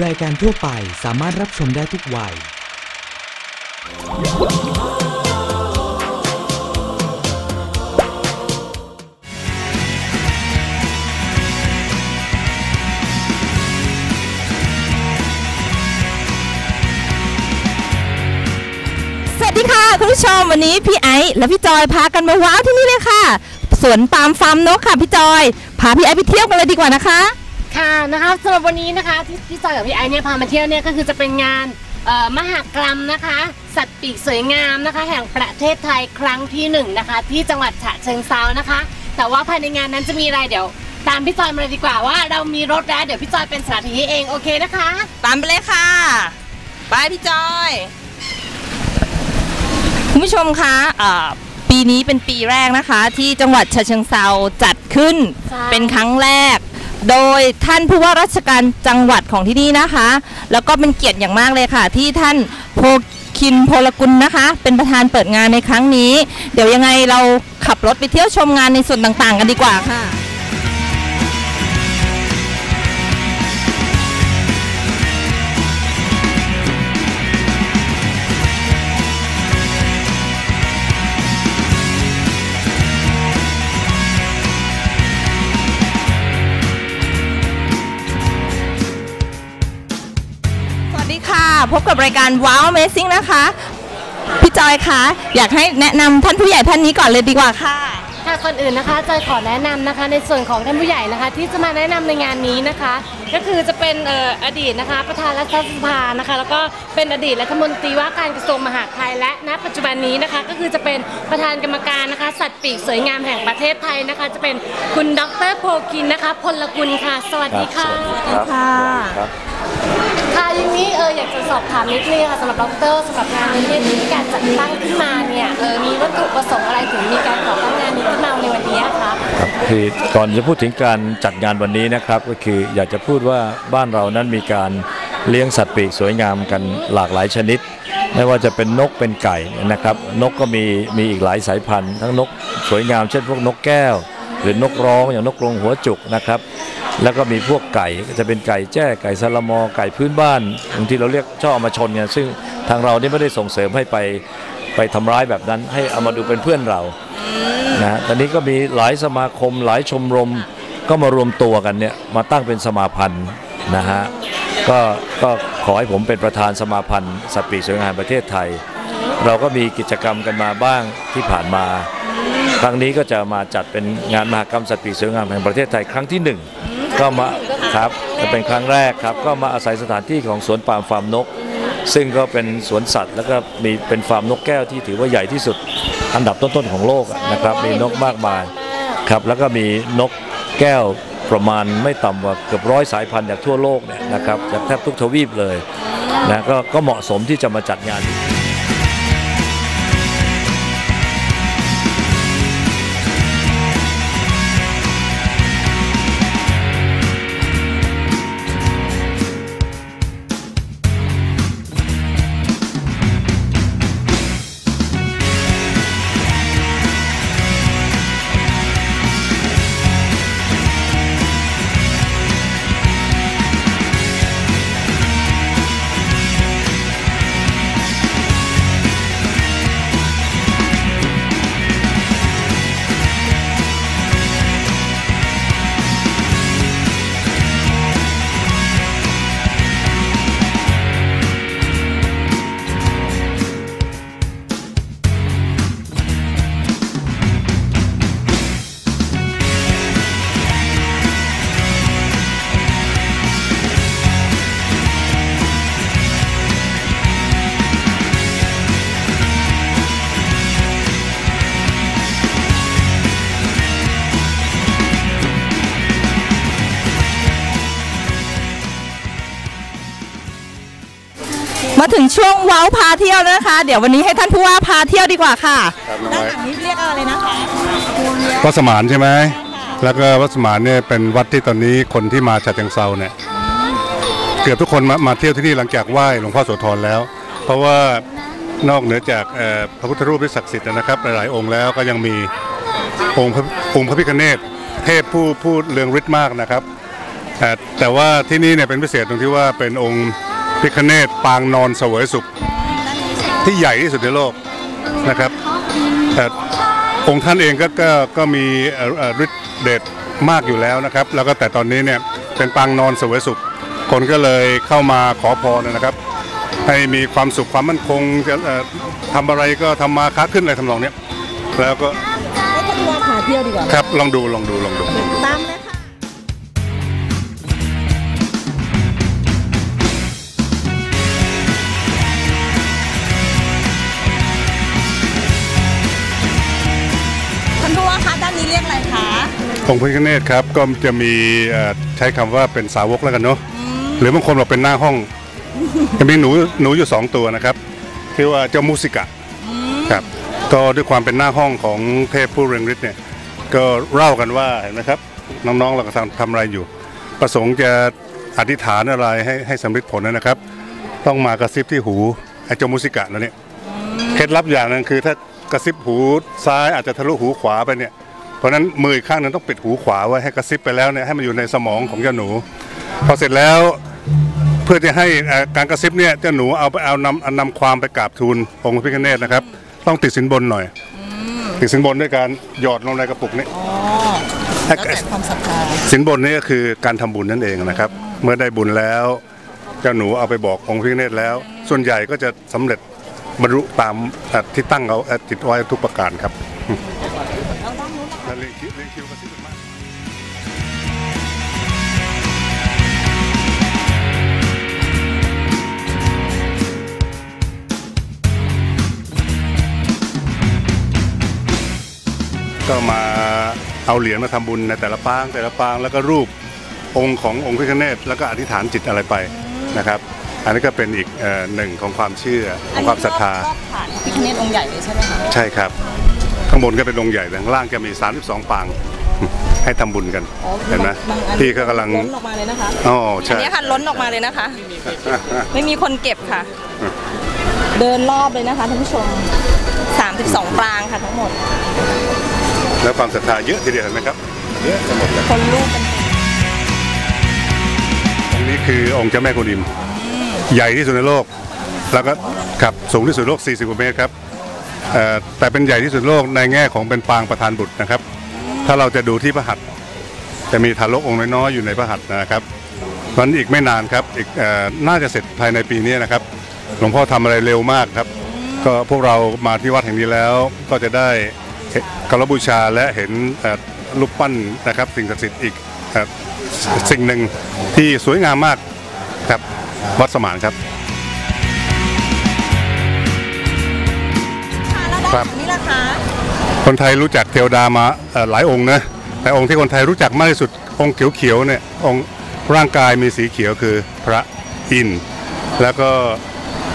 รายการทั่วไปสามารถรับชมได้ทุกวัย สวัสดีค่ะคุณผู้ชมวันนี้พี่ไอซ์และพี่จอยพากันมาว้าวที่นี่เลยค่ะ สวนปาล์มฟาร์มนกค่ะพี่จอย พาพี่ไอซ์ไปเที่ยวกันเลยดีกว่านะคะ ค่ะนะคะสำหรับวันนี้นะคะที่พี่จอยกับพี่ไอซ์เนี่ยพามาเที่ยวเนี่ยก็คือจะเป็นงานเอ่อมหกรรมนะคะ สัตว์ปีกสวยงามนะคะ แห่งประเทศไทยครั้งที่หนึ่งนะคะ ที่จังหวัดฉะเชิงเซานะคะ แต่ว่าภายในงานนั้นจะมีอะไรเดี๋ยว ตามพี่จอยมาเลยดีกว่าว่าเรามีรถแล้วเดี๋ยวพี่จอยเป็นสาธิตให้เองโอเคนะคะ ตามไปเลยค่ะ ไปพี่จอยคุณผู้ชมคะอ่าปีนี้เป็นปีแรกนะคะ ที่จังหวัดฉะเชิงเซาจัดขึ้น ใช่ เป็นครั้งแรก โดยท่านผู้ว่าราชการจังหวัดของที่นี่นะคะ แล้วก็เป็นเกียรติอย่างมากเลยค่ะ ที่ท่านโพคินโพลกุลนะคะ เป็นประธานเปิดงานในครั้งนี้ เดี๋ยวยังไงเราขับรถไปเที่ยวชมงานในส่วนต่างๆ กันดีกว่าค่ะ พบกับรายการ Wow Amazing นะคะ พี่จอยคะ อยากให้แนะนำท่านผู้ใหญ่ท่านนี้ก่อนเลยดีกว่าค่ะ ค่ะก่อนอื่นนะคะจอยขอแนะนำนะคะ ในส่วนของท่านผู้ใหญ่นะคะ ที่จะมาแนะนำในงานนี้นะคะ ก็คือจะเป็นเอ่ออดีตนะคะ ประธานรัฐสภานะคะ แล้วก็เป็นอดีตรัฐมนตรีว่าการกระทรวงมหาดไทยและณ ปัจจุบันนี้นะคะ ก็คือจะเป็นประธานกรรมการนะคะ สัตว์ปีกสวยงามแห่งประเทศไทยนะคะ จะเป็นคุณดรโพกินนะคะ พลกุลค่ะ สวัสดีค่ะค่ะค่ ค่ะย่างนี้เอออยากจะสอบถามนิดนึงค่ะสำหรับดรสำหรับงานนี้ที่มีการจัดตั้งขึ้นมาเนี่ยเออมีวัตถุประสงค์อะไรถึงมีการก่อตั้งงานนี้ขึ้นมาในวันนี้คะครับคือก่อนจะพูดถึงการจัดงานวันนี้นะครับ ก็คืออยากจะพูดว่าบ้านเรานั้นมีการเลี้ยงสัตว์ปีกสวยงามกันหลากหลายชนิด ไม่ว่าจะเป็นนกเป็นไก่นะครับ นกก็มีมีอีกหลายสายพันธุ์ ทั้งนกสวยงามเช่นพวกนกแก้ว หรือนกร้องอย่างนกกรงหัวจุกนะครับ แล้วก็มีพวกไก่จะเป็นไก่แจ้ไก่ซาลามอไก่พื้นบ้านบางทีเราเรียกชอบเอามาชนกันซึ่งทางเรานี่ไม่ได้ส่งเสริมให้ไปไปทำร้ายแบบนั้น ให้เอามาดูเป็นเพื่อนเรานะตอนนี้ก็มีหลายสมาคมหลายชมรมก็มารวมตัวกันเนี่ยมาตั้งเป็นสมาพันธ์นะฮะก็ก็ขอให้ผมเป็นประธานสมาพันธ์สัตว์ปีกสวยงามประเทศไทย เราก็มีกิจกรรมกันมาบ้างที่ผ่านมา ครั้งนี้ก็จะมาจัดเป็นงานมหกรรมสัตว์ปีกสวยงามแห่งประเทศไทยครั้งที่หนึ่ง ก็มาครับจะเป็นครั้งแรกครับ ก็มาอาศัยสถานที่ของสวนป่าฟาร์มนก ซึ่งก็เป็นสวนสัตว์ แล้วก็มีเป็นฟาร์มนกแก้วที่ถือว่าใหญ่ที่สุด อันดับต้นๆของโลกนะครับ มีนกมากมายครับแล้วก็มีนกแก้วประมาณไม่ต่ำกว่าเกือบร้อยสายพันธุ์จากทั่วโลกเนี่ยนะครับจากแทบทุกทวีปเลยนะก็ก็เหมาะสมที่จะมาจัดงาน มาถึงช่วงว้าวพาเที่ยวนะคะ เดี๋ยววันนี้ให้ท่านผู้ว่าพาเที่ยวดีกว่าค่ะครับน้องด้านไว้หลังนี้เรียกอะไรนะคะวัดสมานใช่ไหมแล้วก็วัดสมานเนี่ยเป็นวัดที่ตอนนี้คนที่มาฉะเชิงเซาเนี่ยเกือบทุกคนมามาเที่ยวที่นี่หลังจากไหว้หลวงพ่อโสธรแล้ว เพราะว่านอกเหนือจากเอ่อพระพุทธรูปที่ศักดิ์สิทธิ์นะครับหลายๆองค์แล้วก็ยังมีองค์พระองค์พระพิฆเนศเทพผู้ผู้เรืองฤทธิ์มากนะครับเอ่อแต่ว่าที่นี่เนี่ยเป็นพิเศษตรงที่ว่าเป็นองค์ พิคเนตปางนอนเสวยสุข ที่ใหญ่ที่สุดในโลกนะครับเอ่อองค์ท่านเองก็ก็ก็มีเอ่อเอ่อฤทธิ์เดชมากอยู่แล้วนะครับ แล้วก็แต่ตอนนี้เนี่ยเป็นปางนอนเสวยสุข คนก็เลยเข้ามาขอพรนะครับ ให้มีความสุขความมั่นคงจะเอ่อทำอะไรก็ทำมาค้าขึ้นอะไรทำนองเนี้ยแล้วก็ให้ท่านผู้ว่าพาเที่ยวดีกว่าครับลองดูลองดูลองดู องค์พระพิฆเนศครับก็จะมีเอ่อใช้คำว่าเป็นสาวกแล้วกันเนาะหรือบางคนบอกเป็นหน้าห้องจะมีหนูหนูอยู่สองตัวนะครับที่ว่าเจ้ามูสิกะครับก็ด้วยความเป็นหน้าห้องของเทพผู้เรืองฤทธิ์เนี่ยก็เล่ากันว่าเห็นไหมครับน้องๆเราก็ทำทำอะไรอยู่ ประสงค์จะอธิษฐานอะไรให้ให้สำเร็จผลนะครับ ต้องมากระซิบที่หูไอ้เจ้ามูสิกะแล้วเนี่ย เคล็ดลับอย่างหนึงคือถ้ากระซิบหูซ้ายอาจจะทะลุหูขวาไปเนี่ย เพราะฉะนั้นมืออีกข้างหนึงต้องปิดหูขวาไว้ให้กระซิบไปแล้วเนี่ยให้มันอยู่ในสมองของเจ้าหนู พอเสร็จแล้วเพื่อจะให้เอ่อการกระซิบเนี่ยเจ้าหนูเอาไปเอานำเอานำความไปกราบทูลองค์พระพิฆเนศนะครับ ต้องติดสินบนหน่อย ติดสินบนด้วยการหยอดลงในกระปุกนี้แล้วแต่ความศรัทธาสินบนนี่ก็คือการทำบุญนั่นเองนะครับ เมื่อได้บุญแล้วเจ้าหนูเอาไปบอกองค์พระพิฆเนศแล้ว ส่วนใหญ่ก็จะสำเร็จบรรลุตามเอ่อที่ตั้งเอาเอ่อติดไว้ทุกประการครับ ก็มาเอาเหรียญมาทำบุญในแต่ละปาง แต่ละปางแล้วก็รูปองค์ขององค์พระพิฆเนศแล้วก็อธิษฐานจิตอะไรไปนะครับ อันนี้ก็เป็นอีกเอ่อหนึ่งของความเชื่อของความศรัทธารอบฐานพิคเนตองค์ใหญ่เลยใช่ไหมคะใช่ครับ ข้างบนก็เป็นองค์ใหญ่แต่ข้างล่างจะมี 32 ปางให้ทำบุญกันอ๋อเห็นไหมบางอันพี่ก็กำลังล้นออกมาเลยนะคะอ๋ออันใช่นี้ค่ะล้นออกมาเลยนะคะ ไม่มีคนเก็บค่ะ เดินรอบเลยนะคะท่านผู้ชม 32ปรางค่ะทั้งหมด แล้วความศรัทธาเยอะทีเดียวเห็นไหมครับเยอะจะหมดเลยคนรูปกันองค์นี้คือองค์เจ้าแม่กุนอิม ใหญ่ที่สุดในโลก แล้วก็ครับสูงที่สุดในโลก 40กว่าเมตรครับเอ่อแต่เป็นใหญ่ที่สุดในโลกในแง่ของเป็นปางประธานบุตรนะครับ ถ้าเราจะดูที่พระหัตถ์จะมีทารกองค์น้อยๆอยู่ในพระหัตถ์นะครับเพราะฉะนั้นอีกไม่นานครับอีกเอ่อน่าจะเสร็จภายในปีนี้นะครับ หลวงพ่อทำอะไรเร็วมากครับ ก็พวกเรามาที่วัดแห่งนี้แล้วก็จะได้ เห็นเคารพบูชาและเห็นเอ่อรูปปั้นนะครับ สิ่งศักดิ์สิทธิ์อีกเอ่อสิ่งหนึ่งที่สวยงามมากครับวัดสมานครับค่ะแล้วด้านหลังนี่ล่ะคะคนไทยรู้จักเทวดามาเอ่อหลายองค์นะแต่องค์ที่คนไทยรู้จักมากที่สุดองค์เขียวๆเนี่ยองค์ร่างกายมีสีเขียวคือพระอินทร์แล้วก็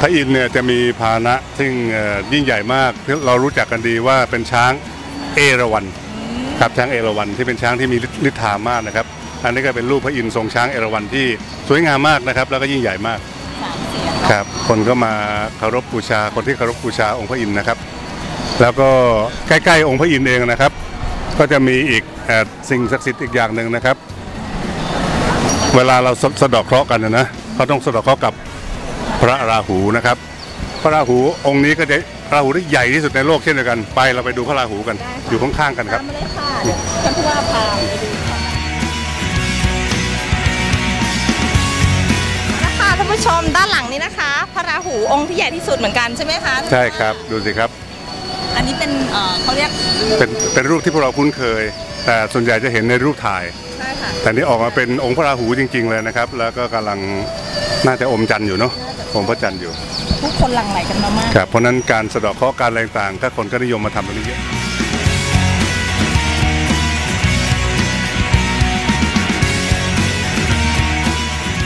พระอินทร์เนี่ยจะมีพาหนะซึ่งเอ่อยิ่งใหญ่มากที่เรารู้จักกันดีว่าเป็นช้างเอราวัณครับช้างเอราวัณที่เป็นช้างที่มีฤทธามากนะครับ อันนี้ก็เป็นรูปพระอินทร์ทรงช้างเอราวัณที่สวยงามมากนะครับ แล้วก็ยิ่งใหญ่มากสามเสียงครับ คนก็มาเคารพบูชาคนที่เคารพบูชาองค์พระอินทร์นะครับ แล้วก็ใกล้ๆองค์พระอินทร์เองนะครับ ก็จะมีอีกเอ่อสิ่งศักดิ์สิทธิ์อีกอย่างหนึ่งนะครับ เวลาเราสสะเดอกเคราะห์กันนะนะเขาต้องสะเดอกเคราะห์กับ พระราหูนะครับ พระราหูองค์นี้ก็จะราหูที่ใหญ่ที่สุดในโลกเช่นเดียวกันไปเราไปดูพระราหูกัน อยู่ข้างๆกันครับตามมาเลยค่ะเดี๋ยวท่านผู้ว่าพาไปดูค่ะนะคะท่านผู้ชมด้านหลังนี้นะคะ พระราหูองค์ที่ใหญ่ที่สุดเหมือนกันใช่ไหมคะใช่ครับดูสิครับ อันนี้เป็นเอ่อเขาเรียกเป็นเป็นรูปที่พวกเราคุ้นเคย แต่ส่วนใหญ่จะเห็นในรูปถ่ายใช่ค่ะแต่นี่ออกมาเป็นองค์พระราหูจริง ๆ เลยนะครับ แล้วก็กำลังน่าจะอมจันทร์อยู่เนาะ อมพระจันทร์อยู่ ทุกคนหลั่งไหลกันมามากครับเพราะฉะนั้นการสะเดอกเคราะห์การอะไรต่างๆก็คนก็นิยมมาทำตรงนี้เยอะ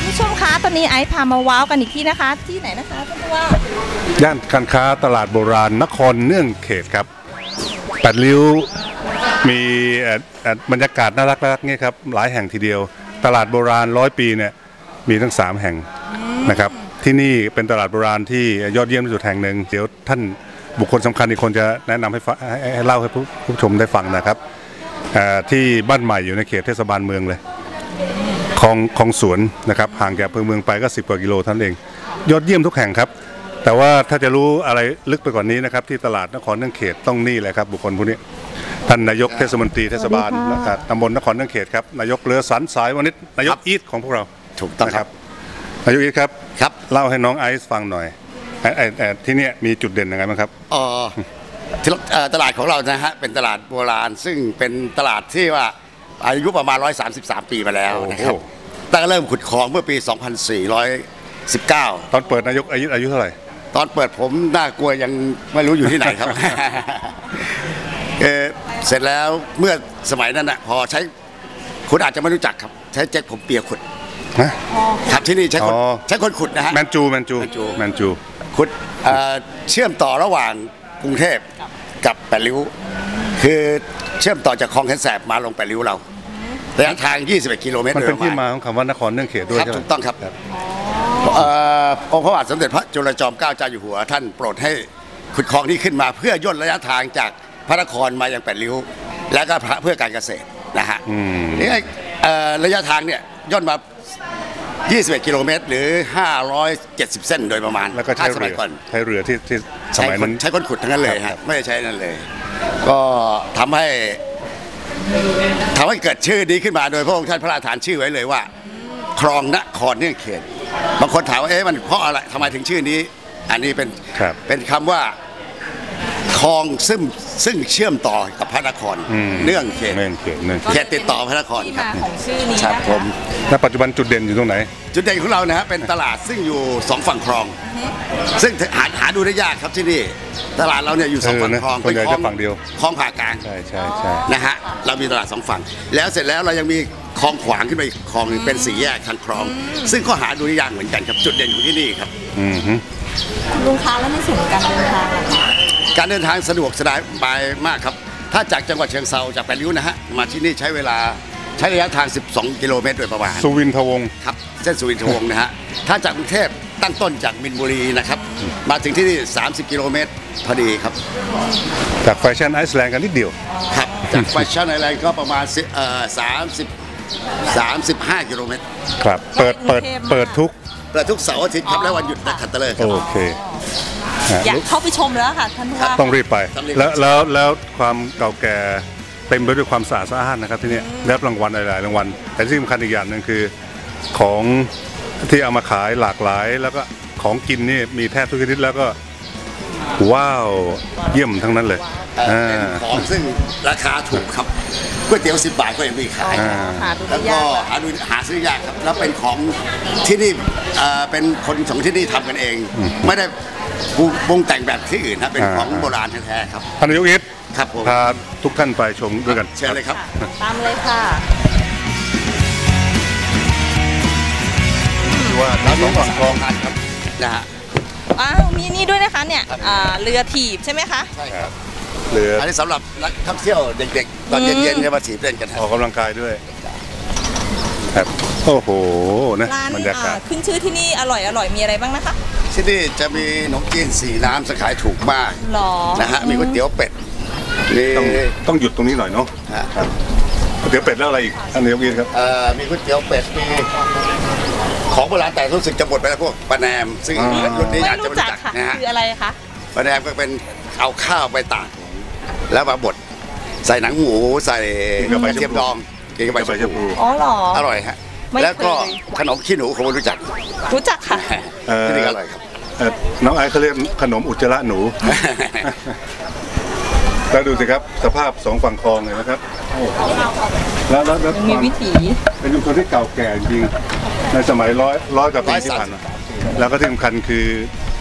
ผู้ชมคะตอนนี้ไอซ์พามาว้าวกันอีกที่นะคะ ที่ไหนนะคะท่านผู้ว่าย่านการค้าตลาดโบราณนครเนื่องเขตครับแปดริ้วมีเอ่อเอ่อบรรยากาศน่ารักๆเนี่ยครับหลายแห่งทีเดียว ตลาดโบราณร้อยปีเนี่ยมีทั้งสามแห่งนะครับ ที่นี่เป็นตลาดโบราณที่ยอดเยี่ยมที่สุดแห่งหนึ่งเดี๋ยวท่านบุคคลสำคัญอีกคนจะแนะนำให้ฟังให้ให้เล่าให้ผู้ผู้ชมได้ฟังนะครับเอ่อที่บ้านใหม่อยู่ในเขตเทศบาลเมืองเลยคลองคลองสวนนะครับห่างจากอำเภอเมืองไปก็ 10 กว่ากิโลเท่านั้นเอง ยอดเยี่ยมทุกแห่งครับ แต่ว่าถ้าจะรู้อะไรลึกไปกว่านี้นะครับ ที่ตลาดนครเนื่องเขตต้องนี่แหละครับ บุคคลผู้นี้ ท่านนายกเทศมนตรีเทศบาลนะครับตำบลนครเนื่องเขตครับนายกเลือสันสายวณิชนายกอีทของพวกเราถูกต้องครับ นายกอีทครับครับเล่าให้น้องไอซ์ฟังหน่อยไอ้ไอ้ไอ้ที่เนี่ยมีจุดเด่นยังไงบ้างครับ เอ่อที่เอ่อตลาดของเรานะฮะเป็นตลาดโบราณ ซึ่งเป็นตลาดที่ว่าอายุประมาณ 133 ปีมาแล้วนะครับโอ้โห ตั้งแต่เริ่มขุดคลองเมื่อปี 2419 ตอนเปิดนายกอายุอายุเท่าไหร่ ตอนเปิดผมน่ากลัวยังไม่รู้อยู่ที่ไหนครับ เอ่อเสร็จแล้วเมื่อสมัยนั้นนะพอใช้คุณอาจจะไม่รู้จักครับ ใช้แจ็คผมเปียขุด ฮะ ครับที่นี่ใช้คนอ๋อ ใช้คนขุดนะฮะ แมนจูแมนจูแมนจู แมนจู ขุดเอ่อเชื่อมต่อระหว่างกรุงเทพกับแปดริ้ว คือเชื่อมต่อจากคลองแคนแสบมาลงแปดริ้วเราระยะทาง 21 กิโลเมตรมันโดเป็นยประที่มาณมาของคำว่านครเนื่องเขตด้วยครับใช่ไหม ถูกต้องครับเอ่อองค์พระบาทสมเด็จพระจุลจอมเกล้าเจ้าอยู่หัว ท่านโปรดให้ขุดคลองนี้ขึ้นมา เพื่อย่นระยะทางจากพระนครมายังแปดริ้ว และก็พระเพื่อการเกษตรนะฮะนี่ไอ้เอ่อระยะทางเนี่ยย่นมา 21 กิโลเมตรหรือ 570 เส้นโดยประมาณแล้วก็ใช้ถ้าสเรืมัยอก่อนใช้เรือที่ที่สใช้มัยคนั้น นใช้คนขุดทั้งนั้นเลยครัฮะบ ไม่ได้ใช้นั่นเลย ก็ทำให้ทำให้เกิดชื่อนี้ขึ้นมาโดยพระองค์ท่านพระราชทานชื่อไว้เลยว่าคลองนครเนื่องเขต บางคนถามว่าเอ๊ะมันเพราะอะไรทำไมถึงชื่อนี้ อันนี้เป็นครับ เป็นคำว่า คลองซึ่งซึ่งเชื่อมต่อกับพระนครอืมเนื่องเขตเนื่องเขตเนื่องเขเขตตติดต่อพระนครที่ครับ มาของชื่อนี้ครับนะผคะม ณปัจจุบันจุดเด่นอยู่ตรงไหน จุดเด่นของเรานะฮะเป็นตลาดซึ่งอยู่สองฝั่งคลอง ซึ่งหาหาดูได้ยากครับที่นี่ ตลาดเราเนี่ยอยู่สองเออฝั่งนะคลองส่วนใหญ่คลอจะฝั่งเดียว คลองผ่ากลางใช่ใช่ใช่ นะฮะเรามีตลาดสองฝั่ง แล้วเสร็จแล้วเรายังมีคลองขวางขึ้นไปอีกคลองหนึงเป็นสี่แยกทางคลอง ซึ่งก็หาดูได้ยากเหมือนกันครับจุดเด่นของที่นี่ครับ อืมฮึลุงคะแล้วในส่วนของการเดินทางล่ะคะ การเดินทางสะดวกสบายมากครับ ถ้าจากจังหวัดเชียงเซาจากแปดริ้วนะฮะมาที่นี่ใช้เวลาใช้ระยะทาง 12 กิโลเมตรโดยประมาณสุวินทวงศ์ครับเส้นสุวินทวงศ์นะฮะถ้าจากกรุงเทพตั้งต้นจากมินบุรีนะครับ มาถึงที่นี่ 30 กิโลเมตรพอดีครับ จากแฟชั่นไอซ์แลนด์กันนิดเดียวครับจากแฟชั่นไอแลนด์ก็ประมาณสิเอ่อ30 35 กิโลเมตรครับ เปิดเปิดเปิดทุกเปิดทุกเสาร์อาทิตย์ครับและวันหยุดนักขัตฤกษ์ครับ โอเคฮะ อยากเข้าไปชมแล้วค่ะท่านผู้ว่า ต้องรีบไปต้องรีบแล้วแล้วแล้วความเก่าแก่เต็มไปด้วยความสะอาดสะอ้านนะครับที่นี่ได้รับรางวัลหลายๆรางวัล แต่ที่สำคัญอีกอย่างหนึ่งคือของที่เอามาขายหลากหลาย แล้วก็ของกินนี่มีแทบทุกชนิดแล้วก็ว้าวเยี่ยมทั้งนั้นเลยเอ่ออ่าเป็นของซึ่งราคาถูกครับก๋วยเตี๋ยว10บาทก็ยังมีขายอ่าหาดูแล้ได้วก็ยากหาดูหาซื้อยากครับแล้วเป็นของที่นี่เอ่อเป็นคนของที่นี่ทำกันเอง ไม่ได้ ปรุงแต่งแบบที่อื่นนะเป็นของโบราณแท้ๆครับท่านนายกอิทครับผมพาทุกท่านไปชมด้วยกันเชิญเลยครับ ตามเลยค่ะว่าทั้งสองฝั่งคลองครับนะฮะอ้าวมีนี่ด้วยนะคะเนี่ยอ่าเรือถีบใช่ไหมคะใช่ครับเรืออันนี้สำหรับนักท่องเที่ยวเด็กๆ ตอนเย็นๆจะมาถีบเล่นกันคอรัอบกกำลังกายด้วยครับโอ้โหนะร้านบรรยากาศอ่าขึ้นชื่อที่นี่อร่อยอร่อยมีอะไรบ้างนะคะ ที่นี่จะมีขนมจีนสีน้ำสขายถูกมากหรอนะฮะมีก๋วยเตี๋ยวเป็ดมีต้องต้องหยุดตรงนี้หน่อยเนาะฮะครับก๋วยเตี๋ยวเป็ดแล้วอะไรอีกท่านนายกอิทครับเอ่อมีก๋วยเตี๋ยวเป็ดมีของโบราณแต่รู้สึกจะหมดไปแล้วพวกปลาแหนมซึ่งอ่ารุ่นนี้ไม่อาจจะรู้ไม่จักรู้จักค่ะนะฮะคืออะไรคะปลาแหนมก็เป็นเอาข้าวไปตากแล้วมาบดใส่หนังหมูใส่กระเทียมดองกินกับใบใบชะชะพูพูอ๋อเหรออร่อยฮะ ไม่เคยแล้วก็ขนมขี้หนูคงไม่รู้จักรู้จักค่ะ เอ่อ ที่นี่ก็อร่อยครับ เอ่อน้องไอซ์เขาเรียกขนมอุจจาระหนู แล้วดูสิครับสภาพสองฝั่งคลองเลยนะครับโอ้โหแล้วแล้วแล้วยังมีวิถีเป็นชุมชนที่เก่าแก่จริงๆในสมัยร้อยร้อยกว่าปีที่ผ่านมาแล้วก็ที่สำคัญคือ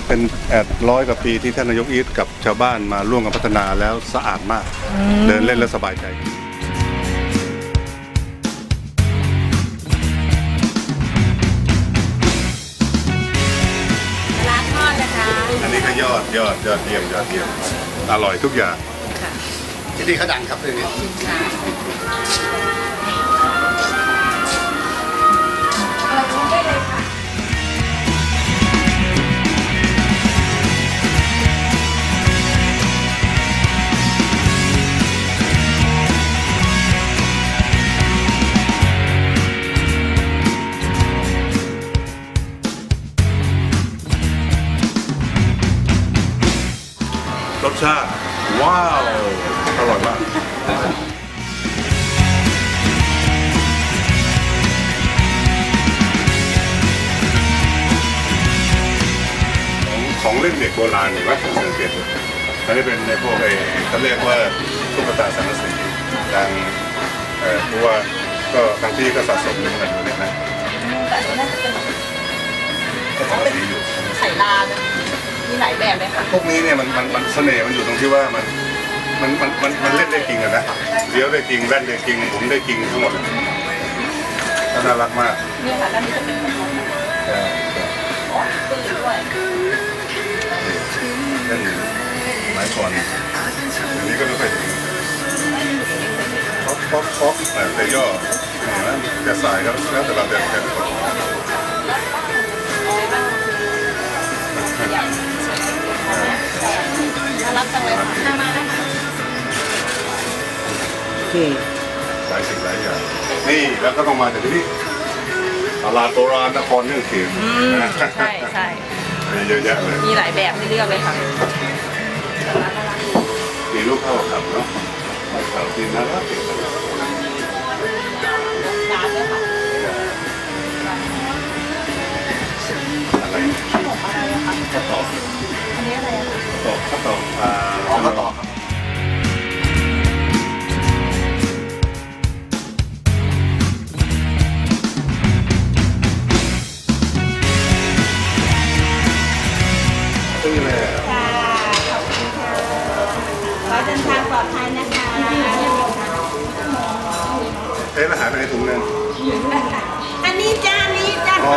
เป็นแอดร้อยกว่าปีที่ท่านนายกอีทกับชาวบ้านมาร่วมกันพัฒนาแล้วสะอาดมาก เดินเล่นแล้วสบายใจ อันนี้ก็ยอดยอดยอดเยี่ยมยอดเยี่ยมอร่อยทุกอย่างที่นี่เขาดังครับที่นี่ ชาติ ว้าว อร่อยมากของของเล่นเด็กโบราณเห็นไหมสังเกตดูอันนี้เป็นในพวกไอ้เขาเรียกว่าตุ๊กตาสังกะสีทางเอ่อเพราะว่าก็ทางที่ก็สะสมอยู่เหมือนกันเนี่ยนะก็สังกะสีอยู่ไข่ลาน มีหลายแบบเลยค่ะ พวกนี้เนี่ยมันมันมันเสน่ห์มันอยู่ตรงที่ว่ามันมันมันมันมันเล่นได้จริงอะนะเลี้ยวได้จริงแล่นได้จริงหมุนได้จริงทั้งหมดก็น่ารักมากนี่ค่ะด้านนี้จะเป็นขนมใช่ใช่ปืนด้วยเล่นหลายคนเดี๋ยวนี้ก็ไม่ค่อยถึงป๊อกป๊อกป๊อกแต่แต่ย่อเห็นไหมจะสายก็แล้วแต่เราจะจะ หลายสิ่งหลายอย่าง นี่แล้วก็ต้องมาจากที่นี่ตลาดโบราณนครเนื่องเขียนใช่ใช่มีเยอะแยะเลย มีหลายแบบให้เลือกเลยค่ะ มีลูกเข้าขับเนาะขับที่น่ารักจริงร้านด้วยค่ะอะไรอะไรอะคะข้าวตอกอันนี้อะไรอะคะตอกข้าวตอกอ่าข้าวตอกครับ อดภัยนะคะเอ๊ะแล้วหายไปในถุงนึงอันนี้จ้านี้จ้าอ๋อ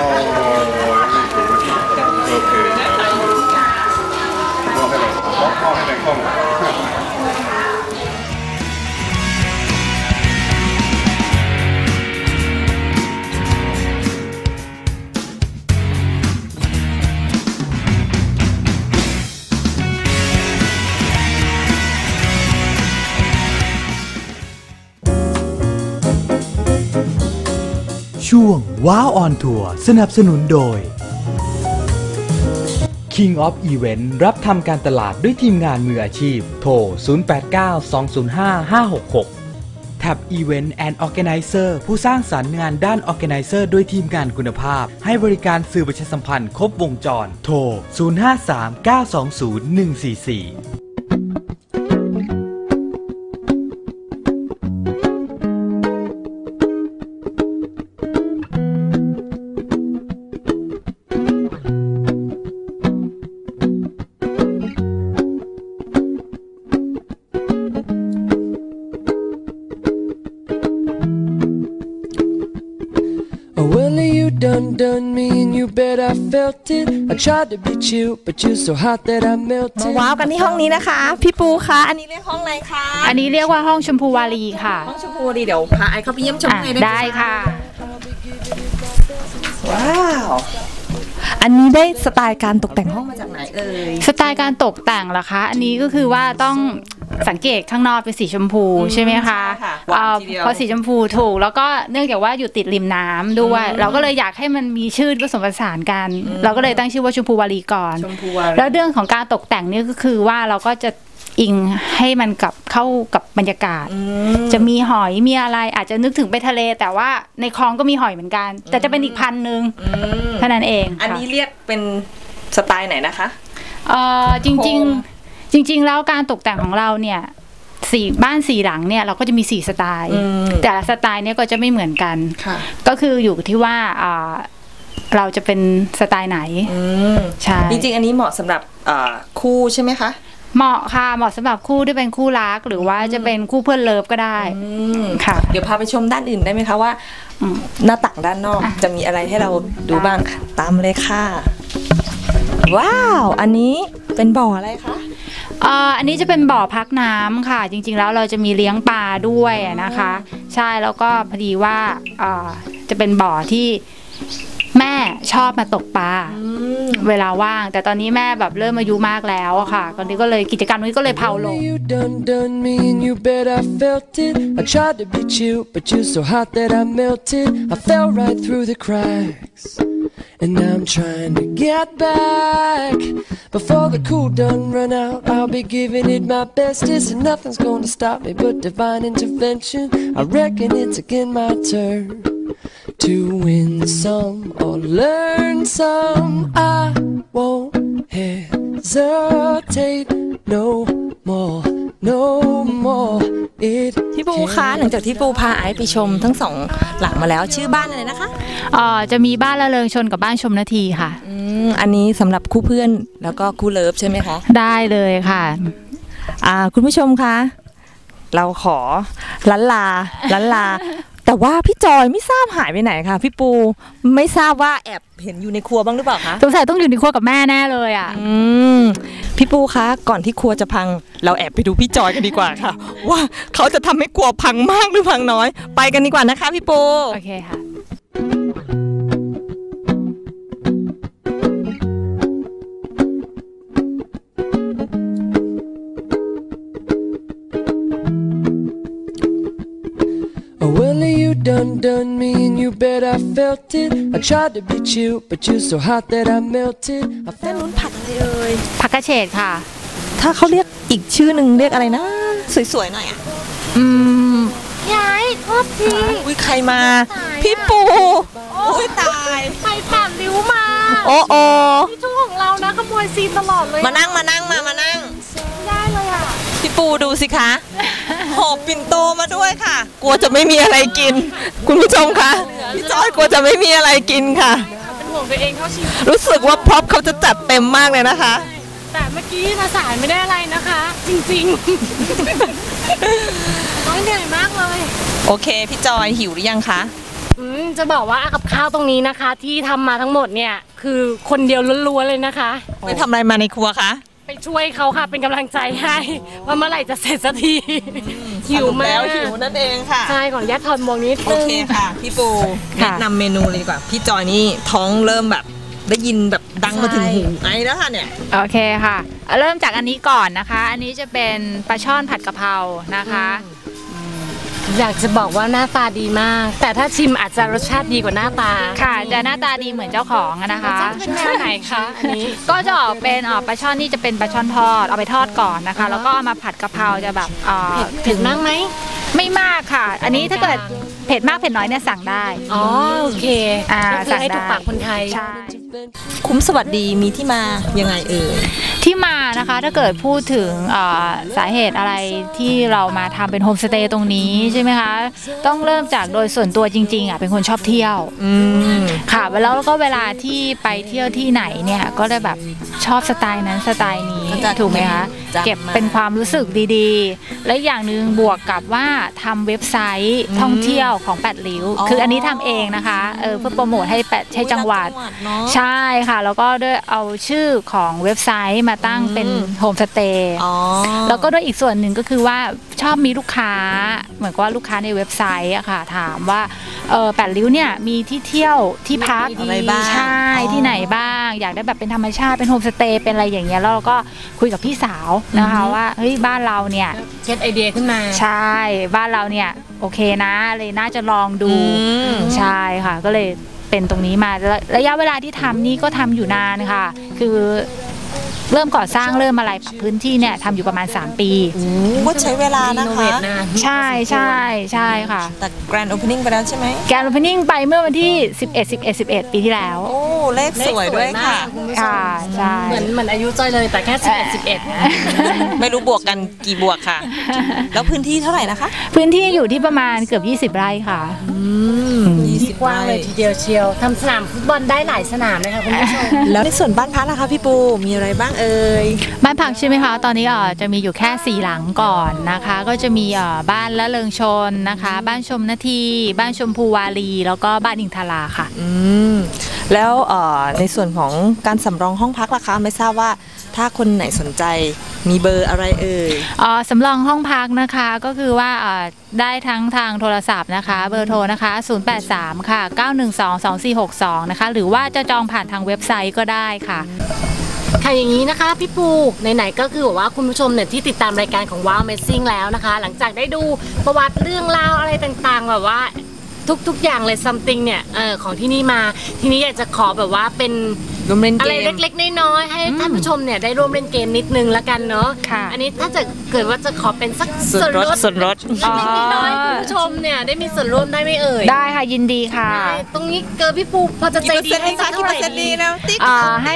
โอเคมอบให้เรามอบให้ในกล้อง ช่วงว้าวออนทัวร์สนับสนุนโดย King of Event รับทำการตลาดด้วยทีมงานมืออาชีพ โทร 0892055566 Tab Event and Organizer ผู้สร้างสรรค์งานด้าน Organizer ด้วยทีมงานคุณภาพ ให้บริการสื่อประชาสัมพันธ์ครบวงจร โทร 053920144 tried to beat you, but you're so hot that I มา melted. ว้าวกันที่ห้องนี้นะคะ พี่ปูคะ อันนี้เรียกห้องอะไรคะอันนี้เรียกว่าห้องชมพูวารีค่ะห้องชมพูดีเดี๋ยวพาไอเข้าไปเยี่ยมชมอะข้างในได้ค่ะ ว้าว อันนี้ได้สไตล์การตกแต่งห้องมาจากไหนเอ่ย สไตล์การตกแต่งล่ะคะ อันนี้ก็คือว่าต้อง สังเกตข้างนอกเป็นสีชมพูใช่ไหมคะใช่ค่ะหวานเอ่อทีเดียวพอสีชมพูถูก แล้วก็เนื่องจากว่าอยู่ติดริมน้ำด้วยเราก็เลยอยากให้มันมีชื่อผสมผสานกัน เราก็เลยตั้งชื่อว่าชมพูวารีก่อนชมพูวาแล้วเรื่องของการตกแต่งนี่ก็คือว่าเราก็จะอิงให้มันกับเข้ากับบรรยากาศ จะมีหอยมีอะไรอาจจะนึกถึงไปทะเล แต่ว่าในคลองก็มีหอยเหมือนกัน แต่จะเป็นอีกพันหนึ่งเท่านั้นเอง อันค่ะนี้เรียกเป็นสไตล์ไหนนะคะเอ่อจริงโคมๆ จริง ๆ แล้วการตกแต่งของเราเนี่ยสี่บ้านสี่หลังเนี่ยเราก็จะมีสี่สไตล์อืมแต่ละสไตล์เนี่ยก็จะไม่เหมือนกันค่ะก็คืออยู่ที่ว่าอ่าเราจะเป็นสไตล์ไหนอืมใช่จริงๆ อันนี้เหมาะสำหรับอ่าคู่ใช่ไหมคะเหมาะค่ะ เหมาะสำหรับคู่ที่เป็นคู่รัก หรือว่าจะเป็นคู่เพื่อนเลิฟก็ได้อืมค่ะ เดี๋ยวพาไปชมด้านอื่นได้ไหมคะว่าอืมหน้าต่างด้านนอกจะมีอะไรให้เราดูบ้างค่ะตามเลยค่ะ ว้าว อันนี้เป็นบ่ออะไรคะเอ่ออันนี้จะเป็นบ่อพักน้ำค่ะ จริงๆแล้วเราจะมีเลี้ยงปลาด้วยนะคะ ใช่แล้วก็พอดีว่าอ่อจะเป็นบ่อที่ แม่ชอบมาตกปลาเวลาว่าง แต่ตอนนี้แม่แบบเริ่มอายุมากแล้วอะค่ะตอนนี้ก็เลยกิจกรรมนี้ก็เลยเผาลง You done done me, and you bet I felt it. I tried to beat you, but you're so hot that I melted. I fell right through the cracks. And I'm trying to get back before the cool done run out. I'll be giving it my bestest, and nothing's gonna stop me but divine intervention. I reckon it's again my turn to win some or learn some. I won't hesitate no more, no more. It พี่ปูคะหลังจากที่ปูพาไอซ์ไปชมทั้งสองหลังมาแล้วชื่อบ้านอะไรนะคะ เอ่อจะมีบ้านละเริงชนกับบ้านชมนาทีค่ะ อืมอันนี้สำหรับคู่เพื่อนแล้วก็คู่เลิฟใช่ไหมคะ ได้เลยค่ะ อ่าคุณผู้ชมคะ เราขอลันลาลันลา แต่ว่าพี่จอยไม่ทราบหายไปไหนค่ะพี่ปูไม่ทราบว่าแอบเห็นอยู่ในครัวบ้างหรือเปล่าคะสงสัยต้องอยู่ในครัวกับแม่แน่เลยอะอืมพี่ปูคะก่อนที่ครัวจะพัง เราแอบไปดูพี่จอยกันดีกว่าค่ะ ว่าเขาจะทำให้ครัวพังมากหรือพังน้อย ไปกันดีกว่านะคะพี่ปูโอเคค่ะ Oh, well, you done done me, and you bet I felt it. I tried to be chill, but you're so hot that I melted. I ด้าน found นู้นผักอะไรเอ่ยผักกระเฉดค่ะ ถ้าเขาเรียกอีกชื่อหนึ่งเรียกอะไรนะ สวยๆหน่อยอะอืมยายโทษที อุ้ยใครมา พี่ปูอุ้ยตายไปแปดริ้วมาโอ้โอพี่ชูของเรานะขโมยซีนตลอดเลยมานั่งมานั่งมามานั่งได้เลยอะพี่ ปูดูสิคะ หอบปิ่นโตมาด้วยค่ะ กลัวจะไม่มีอะไรกิน คุณผู้ชมคะพี่จอยกลัวจะไม่มีอะไรกินค่ะ เป็นห่วงตัวเองเท่าชีวิตรู้สึกว่าพร็อพเขาจะจัดเต็มมากเลยนะคะ แต่เมื่อกี้มาสายไม่ได้อะไรนะคะ จริงๆน้องเหนื่อยมากเลย โอเค พี่จอยหิวหรือยังคะอืมจะบอกว่ากับข้าวตรงนี้นะคะ ที่ทำมาทั้งหมดเนี่ย คือคนเดียวล้วนๆเลยนะคะไปทำอะไรมาในครัวคะ ไปช่วยเขาค่ะเป็นกำลังใจให้ว่าเมื่อไหร่จะเสร็จสักทีหิวมากแล้วหิวนั่นเองค่ะ ใช่ขออนุญาตถอดหมวกนิดโอนึง เคค่ะ พี่ปูค่ะแนะนำเมนูเลยดีกว่า พี่จอยนี่ท้องเริ่มแบบได้ยินแบบดังมาถึงหูไอ้แล้วค่ะเนี่ย โอเคค่ะ เริ่มจากอันนี้ก่อนนะคะ อันนี้จะเป็นปลาช่อนผัดกะเพรานะคะ อ ยากจะบอกว่าหน้าตาดีมาก แต่ถ้าชิมอาจจะรสชาติดีกว่าหน้าตา ค่ะจะหน้าตาดีเหมือนเจ้าของอะนะคะจะเป็นแนวไหนคะอันนี้ ก็จะออกเป็นเอ่อปลาช่อนนี่จะเป็นปลาช่อนทอดเอาไปทอดก่อนนะคะ แล้วก็เอามาผัดกะเพราจะแบบเอ่อเผ็ดมากไหมไม่มากค่ะ อันนี้ถ้าเกิดเผ็ดมากเผ็ดน้อยเนี่ยสั่งได้ อ๋อโอเคอ่าก็คือให้ถูกปากคนไทย ใช่ คุ้มสวัสดีมีที่มายังไงเอ่ยที่มานะคะถ้าเกิดพูดถึงเอ่อสาเหตุอะไรที่เรามาทำเป็นโฮมสเตย์ตรงนี้ใช่ไหมคะต้องเริ่มจากโดยส่วนตัวจริงๆอะเป็นคนชอบเที่ยวอืมค่ะแล้วก็เวลาที่ไปเที่ยวที่ไหนเนี่ยก็ได้แบบชอบสไตล์นั้นสไตล์นี้ก็จะถูกไหมคะจำมาเก็บเป็นความรู้สึกดีๆ และอย่างหนึ่งบวกกับว่าทำเว็บไซต์ท่องเที่ยวของแปดริ้ว คืออันนี้ทำเองนะคะเออเพื่อโปรโมทให้แปดให้จังหวัดเนาะใช่ค่ะ แล้วก็ด้วยเอาชื่อของเว็บไซต์มาตั้งเป็นโฮมสเตย์อ๋อแล้วก็ด้วยอีกส่วนหนึ่งก็คือว่าชอบมีลูกค้า เหมือนกับว่าลูกค้าในเว็บไซต์อะค่ะ ถามว่าเออแปดริ้วเนี่ยมีที่เที่ยวที่พักอะไรบ้างใช่อ๋อที่ไหนบ้าง อยากได้แบบเป็นธรรมชาติเป็นโฮมสเตย์เป็นอะไรอย่างเงี้ยแล้วเราก็คุยกับพี่สาวนะคะว่าเฮ้ยบ้านเราเนี่ยเก็ตไอเดียขึ้นมา ใช่บ้านเราเนี่ยโอเคนะเลยน่าจะลองดูอืมใช่ค่ะก็เลย เป็นตรงนี้มาระระยะเวลาที่ทำนี่ก็ทำอยู่นานค่ะ คือเริ่มก่อสร้างเริ่มอะไรปรับพื้นที่เนี่ยทำอยู่ประมาณ 3 ปีก็ใช้เวลานะคะ ใช่ใช่ใช่ค่ะ แต่ Grand Opening ไปแล้วใช่ไหมแกนโอเพนนิ่งไปเมื่อวันที่ 11 11 11 ปีที่แล้ว โอ้ เลขสวยด้วยค่ะค่ะใช่เหมือนเหมือนอายุจอยเลยแต่แค่ 11 11 ไม่รู้บวกกันกี่บวกค่ะ แล้วพื้นที่เท่าไหร่นะคะ พื้นที่อยู่ที่ประมาณเกือบ 20 ไร่ค่ะที่กว้างเลยทีเดียวเชียวทำสนามฟุตบอลได้หลายสนามเลยค่ะคุณผู้ชมแล้วในส่วนบ้านพักนะคะพี่ปูมีอะไรบ้างเอ่ยบ้านพักใช่ไหมคะตอนนี้อ่อจะมีอยู่แค่สี่หลังก่อนนะคะ ก็จะมีอ่อบ้านละเลิงชนนะคะ บ้านชมนาที บ้านชมพูวารีแล้วก็บ้านอิงทราค่ะ อืมแล้วเอ่อในส่วนของการสำรองห้องพักล่ะคะไม่ทราบว่าถ้าคนไหนสนใจมีเบอร์อะไรเอ่ยเอ่อสำรองห้องพักนะคะก็คือว่าเอ่อได้ทั้งทางโทรศัพท์นะคะ เบอร์โทรนะคะ 083 ค่ะ 912 2462 นะคะ หรือว่าจะจองผ่านทางเว็บไซต์ก็ได้ค่ะค่ะอย่างนี้นะคะพี่ปูไหนๆก็คือแบบว่าคุณผู้ชมเนี่ยที่ติดตามรายการของ Wow Amazing แล้วนะคะ หลังจากได้ดูประวัติเรื่องราวอะไรต่างๆแบบว่า ทุก ๆ อย่างเลยซัมติงเนี่ยเออของที่นี่มา ทีนี้อยากจะขอแบบว่าเป็น ร่วมเล่นอะเกไรมเล็กๆน้อยๆให้ท่านผู้ชมเนี่ยได้ร่วมเล่นเกมนิดนึงละกันเนาะค่ะ อันนี้ถ้าจะเกิดว่าจะขอเป็นสักส่วนลดส่วนลดเล็กๆน้อยๆให้คุณผู้ชมเนี่ยได้มีส่วนร่วมได้ไหมเอ่ย ได้ค่ะยินดีค่ะได้ตรงนี้เกิดพี่ปูพอจะใจดีให้สักเท่าไหร่ดีอ่าให้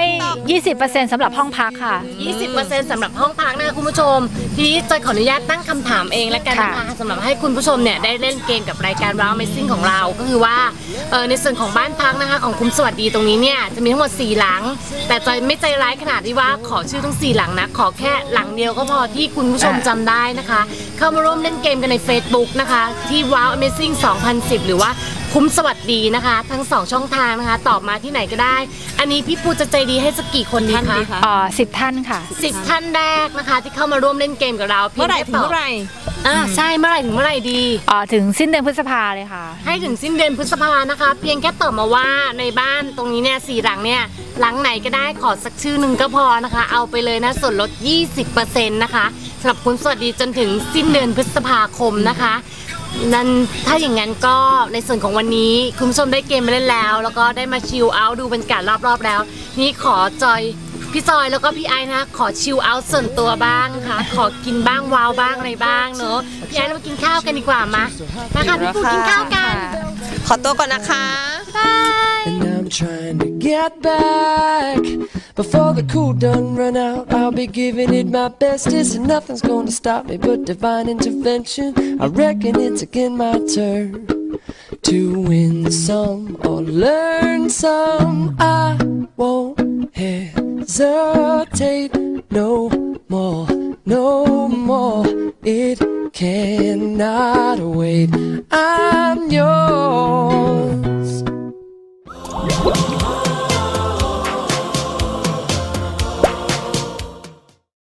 20%สำหรับห้องพักค่ะ 20%สำหรับห้องพักนะคะคุณผู้ชม ทีนี้จอยขออนุญาตตั้งคำถามเองแล้วกันนะคะค่ะสำหรับให้คุณผู้ชมเนี่ยได้เล่นเกมกับรายการ Wow Amazing ของเรา ก็คือว่าเอ่อในส่วนของบ้านพักนะคะของคุ้มสวัสดีตรงนี้เนี่ยจะมีทั้งหมด4หลัง แต่จอยไม่ใจร้ายขนาดที่ว่าขอชื่อทั้ง4หลังนะ ขอแค่หลังเดียวก็พอที่คุณผู้ชมจำได้นะคะ เข้ามาร่วมเล่นเกมกันใน Facebook นะคะ ที่ Wow Amazing 2010 หรือว่า คุ้มสวัสดีนะคะ ทั้ง2ช่องทางนะคะ ตอบมาที่ไหนก็ได้ อันนี้พี่ปูจะใจดีให้สักกี่คนดีคะอ่าสิบท่านค่ะ สิบท่านแรกนะคะ ที่เข้ามาร่วมเล่นเกมกับเราเมื่อไหร่ถึงเมื่อไหร่ อ่าใช่เมื่อไหร่ถึงเมื่อไหร่ดีอ่าถึงสิ้นเดือนพฤษภาเลยค่ะ ให้ถึงสิ้นเดือนพฤษภานะคะ เพียงแค่ตอบมาว่าในบ้านตรงนี้เนี่ยสี่หลังเนี่ยหลังไหนก็ได้ขอสักชื่อหนึ่งก็พอนะคะ เอาไปเลยนะส่วนลด 20%นะคะสำหรับคุณสวัสดีจนถึงสิ้นเดือนพฤษภาคมนะคะ นั่นถ้าอย่างนั้นก็ในส่วนของวันนี้คุณผู้ชมได้เกมมาเล่นแล้ว แล้วก็ได้มาชิลเอาท์ดูบรรยากาศรอบๆแล้ว นี่ขอจอยพี่จอยแล้วก็พี่ไอซ์นะคะขอชิลเอาท์ส่วนตัวบ้างค่ะ ขอกินบ้างว้าวบ้างอะไรบ้างเนอะพี่ไอซ์เรามากินข้าวกันดีกว่ามามาค่ะพี่ปูกินข้าวกัน ขอตัวก่อนนะคะ And Trying to get back before the cool done run out. I'll be giving it my bestest, and nothing's gonna stop me but divine intervention. I reckon it's again my turn to win some or learn some. I won't hesitate no more, no more. It cannot wait. I'm yours. Thank.